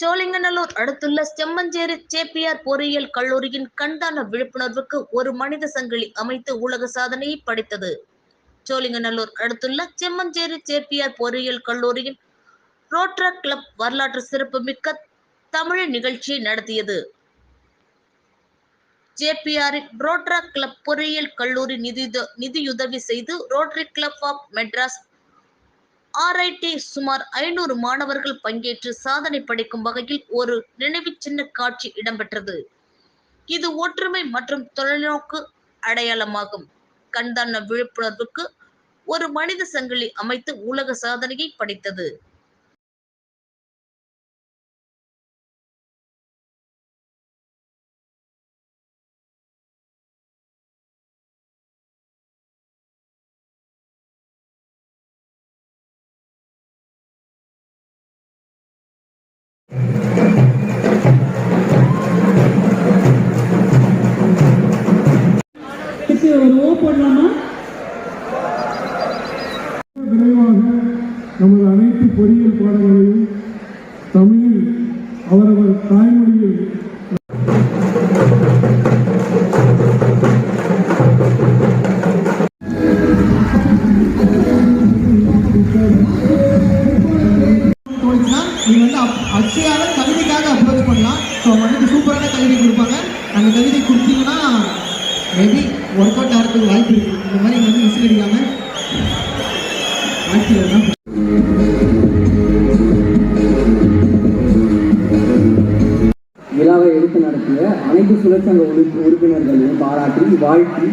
சோழிங்கநல்லூர் அடுத்துள்ள செம்மஞ்சேரி சேப்பியார் பொறியியல் கல்லூரியின் கண்தான விழிப்புணர்வுக்கு ஒரு மனித சங்கிலி அமைத்து உலக சாதனையை படைத்தது. சோழிங்கநல்லூர் அடுத்துள்ள செம்மஞ்சேரி சேப்பியார் பொறியியல் கல்லூரியின் ரோட்ரா கிளப் வரலாற்று சிறப்புமிக்க தமிழ் நிகழ்ச்சியை நடத்தியது. ஜேபிஆரின் ரோட்ரா கிளப் பொறியியல் கல்லூரி நிதி நிதியுதவி செய்து Rotary Club of Madras RIT சுமார் ஐநூறு மாணவர்கள் பங்கேற்று சாதனை படைக்கும் வகையில் ஒரு நினைவு சின்ன காட்சி இடம்பெற்றது. இது ஒற்றுமை மற்றும் தொலைநோக்கு அடையாளமாகும். கண்தான விழிப்புணர்வுக்கு ஒரு மனித சங்கிலி அமைத்து உலக சாதனையை படைத்தது. ஒரு ஓ போடலாமா? விரைவாக நமது அனைத்து பொறியியல் பாடங்களையும் தமிழில் அவரவர் தாய்மொழியில் நீங்கள் வந்து அப் அக்ஷயாவை கவிதைக்காக அப்ரோச் பண்ணலாம். ஸோ அவங்க வந்து சூப்பரான கவிதை கொடுப்பாங்க. அந்த கவிதை கொடுத்தீங்கன்னா மேபி ஒர்க் அவுட் ஆகிறதுக்கு வாய்ப்பு இருக்குது இந்த மாதிரி வந்து விசில் அடிக்காமல் வாழ்க்கையில் விழாவை எடுத்து நடத்திய அனைத்து சுழற்சங்க உறுப்பினர்களையும் பாராட்டி வாழ்த்தி